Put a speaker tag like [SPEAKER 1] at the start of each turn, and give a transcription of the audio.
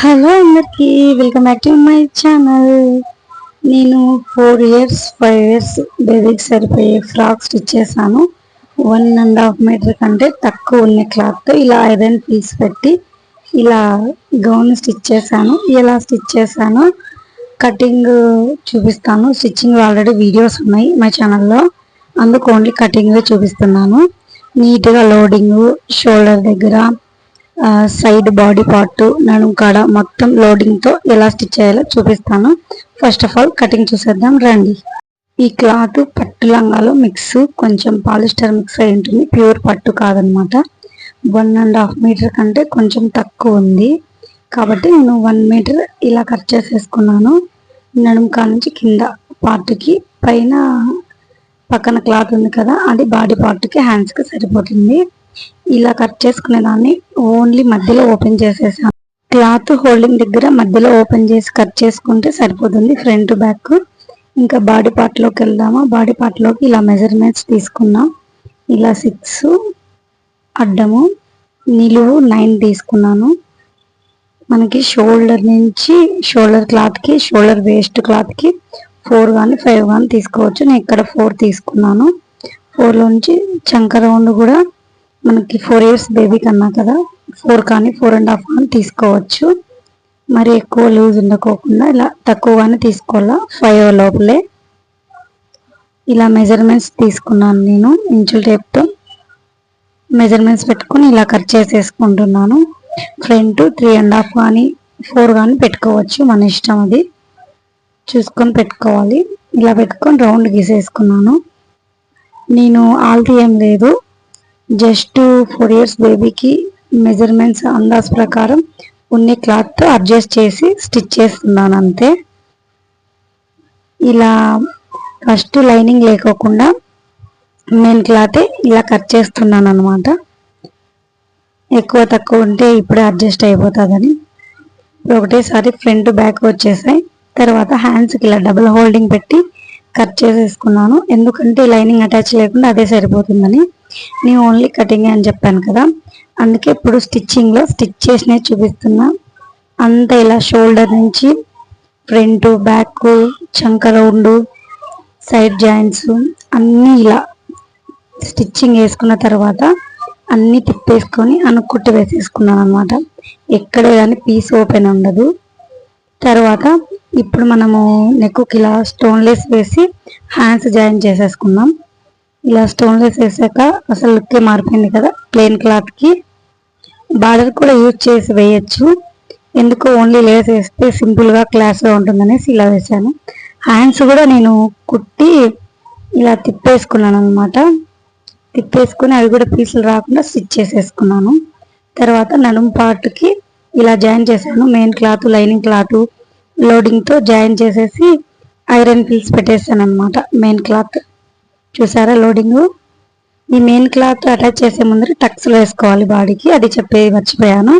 [SPEAKER 1] Hello అందరికీ. Welcome back to my channel నేను four years five years బేబీకి సరిపోయే ఫ్రాక్ స్టిచ్ చేశాను. వన్ అండ్ హాఫ్ మీటర్ కంటే తక్కువ ఉన్న క్లాత్తో ఇలా ఐరన్ పీస్ పెట్టి ఇలా గౌన్ స్టిచ్ చేశాను. ఎలా స్టిచ్ చేశాను? కటింగ్ చూపిస్తాను. స్టిచ్చింగ్ ఆల్రెడీ వీడియోస్ ఉన్నాయి మా ఛానల్లో అందుకు ఓన్లీ కటింగ్ చూపిస్తున్నాను. నీట్గా లోడింగ్ షోల్డర్ దగ్గర సైడ్ బాడీ పార్ట్ నడుము కాడ మొత్తం లోడింగ్తో ఎలా స్టిచ్ చేయాలో చూపిస్తాను. ఫస్ట్ ఆఫ్ ఆల్ కటింగ్ చూసేద్దాం రండి. ఈ క్లాత్ పట్టు లంగాలో మిక్స్ కొంచెం పాలిస్టర్ మిక్స్ అయి ఉంటుంది. ప్యూర్ పట్టు కాదనమాట. వన్ అండ్ హాఫ్ మీటర్ కంటే కొంచెం తక్కువ ఉంది. కాబట్టి నేను వన్ మీటర్ ఇలా కట్ చేసేసుకున్నాను. నడుముకా కాడ నుంచి కింద పార్ట్కి పైన పక్కన క్లాత్ ఉంది కదా అది బాడీ పార్ట్కి హ్యాండ్స్కి సరిపోతుంది. ఇలా కట్ చేసుకునే దాన్ని ఓన్లీ మధ్యలో ఓపెన్ చేసేసాను. క్లాత్ హోల్డింగ్ దగ్గర మధ్యలో ఓపెన్ చేసి కట్ చేసుకుంటే సరిపోతుంది ఫ్రంట్ బ్యాక్. ఇంకా బాడీ పార్ట్లోకి వెళ్దామా? బాడీ పార్ట్లోకి ఇలా మెజర్మెంట్స్ తీసుకున్నాం. ఇలా సిక్స్ అడ్డము నిలువు నైన్ తీసుకున్నాను. మనకి షోల్డర్ నుంచి షోల్డర్ క్లాత్కి షోల్డర్ వేస్ట్ క్లాత్కి ఫోర్ కానీ ఫైవ్ కానీ తీసుకోవచ్చు. నేను ఇక్కడ ఫోర్ తీసుకున్నాను. ఫోర్లో నుంచి చంక రౌండ్ కూడా మనకి ఫోర్ ఇయర్స్ బేబీ కన్నా కదా ఫోర్ కానీ ఫోర్ అండ్ హాఫ్ కానీ తీసుకోవచ్చు. మరి ఎక్కువ లూజ్ ఉండకోకుండా ఇలా తక్కువగానే తీసుకోవాలా? ఫైవ్ లోపలే. ఇలా మెజర్మెంట్స్ తీసుకున్నాను నేను ఇంచుల టేప్తో మెజర్మెంట్స్ పెట్టుకొని ఇలా కట్ చేసేసుకుంటున్నాను. ఫ్రంట్ త్రీ అండ్ హాఫ్ కానీ ఫోర్ కానీ పెట్టుకోవచ్చు మన ఇష్టం అది. చూసుకొని పెట్టుకోవాలి. ఇలా పెట్టుకొని రౌండ్ గీసేసుకున్నాను. నేను ఆల్తీ ఏం లేదు. జస్ట్ ఫోర్ ఇయర్స్ బేబీకి మెజర్మెంట్స్ అందాజ్ ప్రకారం ఉన్ని క్లాత్ అడ్జస్ట్ చేసి స్టిచ్ చేస్తున్నాను అంతే. ఇలా ఫస్ట్ లైనింగ్ లేకోకుండా మెయిన్ క్లాతే ఇలా కట్ చేస్తున్నాను అనమాట ఎక్కువ తక్కువ ఉంటే ఇప్పుడే అడ్జస్ట్ అయిపోతుందని. ఒకటేసారి ఫ్రంట్ బ్యాక్ వచ్చేసాయి. తర్వాత హ్యాండ్స్కి ఇలా డబుల్ హోల్డింగ్ పెట్టి కట్ చేసేసుకున్నాను. ఎందుకంటే లైనింగ్ అటాచ్ లేకుండా అదే సరిపోతుందని. నేను ఓన్లీ కటింగ్ అని చెప్పాను కదా అందుకే ఇప్పుడు స్టిచ్చింగ్లో స్టిచ్ చేసినవి చూపిస్తున్నా. అంత ఇలా షోల్డర్ నుంచి ఫ్రంట్ బ్యాక్ చంక రౌండ్ సైడ్ జాయింట్స్ అన్నీ ఇలా స్టిచ్చింగ్ వేసుకున్న తర్వాత అన్నీ తిప్పేసుకొని అనుకుట్టి వేసేసుకున్నాను అనమాట ఎక్కడే కానీ పీస్ ఓపెన్ ఉండదు. తర్వాత ఇప్పుడు మనము నెక్కుకి ఇలా స్టోన్లెస్ వేసి హ్యాండ్స్ జాయిన్ చేసేసుకుందాం ఇలా స్టోన్లెస్ వేసాక అసలు లుక్కే మారిపోయింది కదా ప్లెయిన్ క్లాత్కి బార్డర్ కూడా యూజ్ చేసి వేయచ్చు. ఎందుకు ఓన్లీ లేస్ వేస్తే సింపుల్గా క్లాస్గా ఉంటుందనేసి ఇలా వేసాను. హ్యాండ్స్ కూడా నేను కుట్టి ఇలా తిప్పేసుకున్నాను అనమాట తిప్పేసుకుని అవి కూడా పీసులు రాకుండా స్టిచ్ చేసేసుకున్నాను. తర్వాత నడుము పార్ట్కి ఇలా జాయిన్ చేశాను. మెయిన్ క్లాత్ లైనింగ్ క్లాత్ లోడింగ్తో జాయిన్ చేసేసి ఐరన్ పీల్స్ పెట్టేసాను అనమాట మెయిన్ క్లాత్ చూసారా లోడింగ్? ఈ మెయిన్ క్లాత్ అటాచ్ చేసే ముందర టక్స్లో వేసుకోవాలి బాడీకి. అది చెప్పేది మర్చిపోయాను.